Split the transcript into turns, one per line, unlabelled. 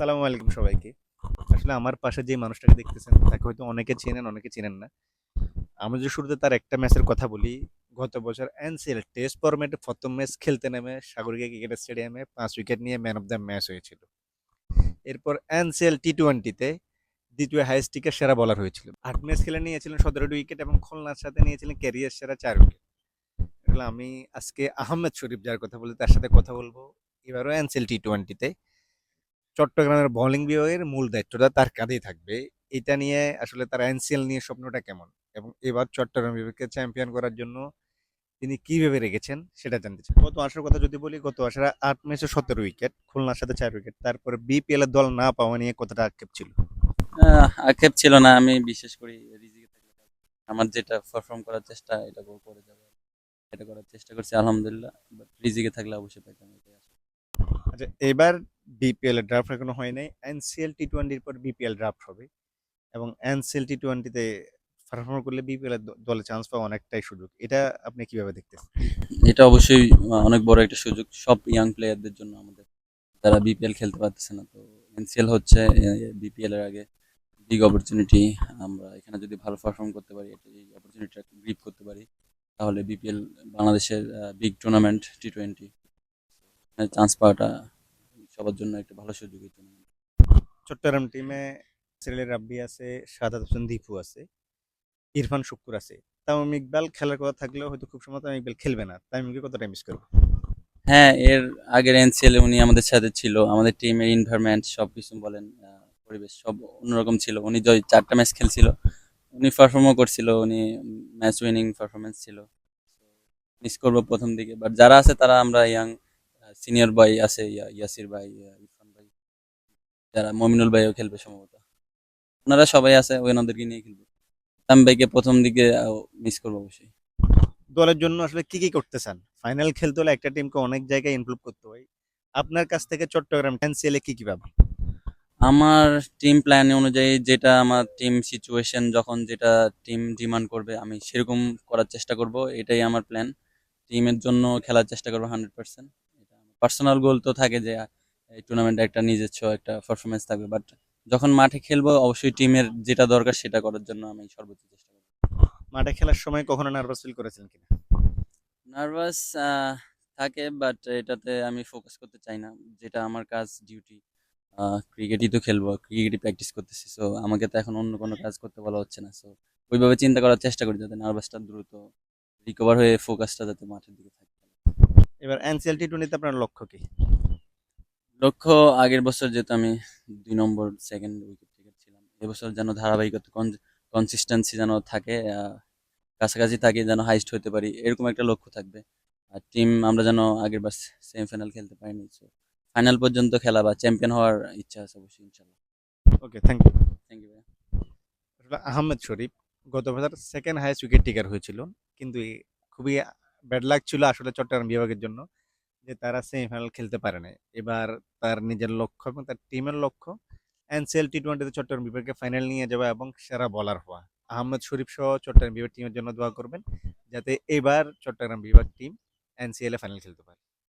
আসসালামু আলাইকুম সবাইকে। আসলে আমার পাশে যে মানুষটাকে দেখতেছেন, তাকে হয়তো অনেকে চেনেন অনেকে চেনেন না। আমি যদি শুরুতে তার একটা ম্যাচের কথা বলি, গত বছর এনসিএল টেস্ট ফরম্যাটে প্রথম ম্যাচ খেলতে নেমে সাগরিকা ক্রিকেট স্টেডিয়ামে পাঁচ উইকেট নিয়ে ম্যান অফ দ্য ম্যাচ হয়েছিল। এরপর এনসিএল টি টোয়েন্টিতে দ্বিতীয় হাইস্ট টিকের সেরা বলার হয়েছিল। আট ম্যাচ খেলে নিয়েছিলেন সতেরোটি উইকেট এবং খুলনার সাথে নিয়েছিলেন ক্যারিয়ার সেরা চার উইকেট আমি আজকে আহমেদ শরীফ যার কথা বলি, তার সাথে কথা বলব। এবারও এনসিএল টি টোয়েন্টিতে চট্টগ্রামের বোলিং বিভাগের মূল দায়িত্বটা তার কাঁধেই থাকবে। এটা নিয়ে আসলে তার এনসিএল নিয়ে স্বপ্নটা কেমন? এবং এবার চট্টগ্রাম বিভাগকে চ্যাম্পিয়ন করার জন্য তিনি কি ভেবে রেখেছেন সেটা জানতে চাই। গত আসার কথা যদি বলি গত আসার আট ম্যাচে সতেরো উইকেট খুলনার সাথে চার উইকেট তারপরে বিপিএল এর দল না পাওয়া নিয়ে কতটা আক্ষেপ ছিল?
আক্ষেপ ছিল না। আমি বিশেষ করি আমার যেটা পারফর্ম করার চেষ্টা এটা করে যাবে। এটা করার চেষ্টা করছি আলহামদুলিল্লাহ। বাট রিজিকে থাকলে অবশ্যই আশা।
আচ্ছা এবার বিপিএল এর ড্রাফট এখনও হয় নাই। এনসিএল টি টোয়েন্টির পর বিপিএল ড্রাফট হবে এবং এনসিএল টি টোয়েন্টিতে পারফর্ম করলে বিপিএল এর দলে চান্স পাওয়া অনেকটাই সুযোগ। এটা আপনি কীভাবে দেখতেছেন?
এটা অবশ্যই অনেক বড় একটা সুযোগ। সব ইয়াং প্লেয়ারদের জন্য আমাদের যারা বিপিএল খেলতে পারতেছে না। তো এনসিএল হচ্ছে বিপিএল এর আগে বিগ অপরচুনিটি আমরা এখানে যদি ভালো পারফর্ম করতে পারি এই অপরচুনিটিটা গ্রিপ করতে পারি, তাহলে বিপিএল বাংলাদেশের big tournament T twenty chance পাওয়াটা সবার জন্য একটা ভালো সুযোগ এই।
চট্টগ্রাম টিমে সিরিলের রাব্বি আছে সাদাত হোসেন দীপু আছে ইরফান শুক্কুর আছে। তামিম ইকবাল খেলার কথা থাকলেও হয়তো খুব সময় তামিম ইকবাল খেলবে না। তামিমকে কতটা মিস করব?
হ্যাঁ এর আগের এনসিএল উনি আমাদের সাথে ছিল। আমাদের টিমের এনভায়রনমেন্ট সব কিছু বলেন পরিবেশ সব অন্যরকম ছিল। উনি যে চারটা ম্যাচ খেলছিল। উনি পারফর্মও করছিল উনি ম্যাচ উইনিং পারফরমেন্স ছিল। মিস করব প্রথম দিকে। বাট যারা আছে তারা আমরা ইয়াং সিনিয়র ভাই আছে ইয়াসির ভাই ইরফান ভাই যারা মমিনুল ভাইও খেলবে সম্ভবত। ওনারা সবাই আছে ওনাদেরকে নিয়ে খেলবে। তাম ভাইকে প্রথম দিকে মিস করব অবশ্যই।
দলের জন্য আসলে কি কি করতে চান? ফাইনাল খেলতে হলে একটা টিমকে অনেক জায়গায় ইমপ্রুভ করতে হয়। আপনার কাছ থেকে চট্টগ্রাম এ কি কি পাবেন?
আমার টিম প্ল্যান অনুযায়ী যেটা আমার টিম সিচুয়েশন যখন যেটা টিম ডিমান্ড করবে আমি সেরকম করার চেষ্টা করব। এটাই আমার প্ল্যান টিমের জন্য খেলার চেষ্টা করব হান্ড্রেড পার্সেন্ট পার্সোনাল গোল তো থাকে যে এই টুর্নামেন্টে একটা নিজস্ব একটা পারফরমেন্স থাকবে বাট যখন মাঠে খেলব অবশ্যই টিমের যেটা দরকার সেটা করার জন্য আমি সর্বোচ্চ চেষ্টা করব।
মাঠে খেলার সময় কখনো নার্ভাস ফিল করেছেন কিনা?
নার্ভাস থাকে বাট এটাতে আমি ফোকাস করতে চাই না। যেটা আমার কাজ ডিউটি ক্রিকেটই তো খেলব ক্রিকেটই প্র্যাকটিস করতেছি সো আমাকে তো এখন অন্য কোনো কাজ করতে বলা হচ্ছে না সো ওইভাবে চিন্তা করার চেষ্টা করি যাতে নার্ভাসটা দ্রুত রিকভার হয়ে ফোকাসটা যাতে মাঠের দিকে থাকে।
এবার এনসিএল টি টোয়েন্টিতে আপনার লক্ষ্য কি?
লক্ষ্য আগের বছর যেহেতু আমি দুই নম্বর সেকেন্ড উইকেট টিকেট ছিলাম এবছর যেন ধারাবাহিকতা কনসিস্টেন্সি যেন থাকে কাছাকাছি থাকে যেন হাইস্ট হতে পারি এরকম একটা লক্ষ্য থাকবে। আর টিম আমরা যেন আগের বার সেমিফাইনাল খেলতে পারিনি ফাইনাল পর্যন্ত খেলা বা চ্যাম্পিয়ন হওয়ার ইচ্ছা আছে অবশ্যই ইনশাল্লাহ।
Okay thank you
thank you
Ahmed Sharif গত বছর সেকেন্ড হাইয়েস্ট উইকেট টিকার হয়েছিল কিন্তু খুবই ব্যাড লাক ছিল আসলে চট্টগ্রাম বিভাগের জন্য, যে তারা সেমিফাইনাল খেলতে পারে না এবার তার নিজের লক্ষ্য এবং তার টিমের লক্ষ্য এনসিএল টি টোয়েন্টিতে চট্টগ্রাম বিভাগকে ফাইনাল নিয়ে যাওয়া এবং সেরা বলার হওয়া। আহমেদ শরীফ সহ চট্টগ্রাম বিভাগ টিমের জন্য দোয়া করবেন, যাতে এবার চট্টগ্রাম বিভাগ টিম এনসিএল এ ফাইনাল খেলতে পারে।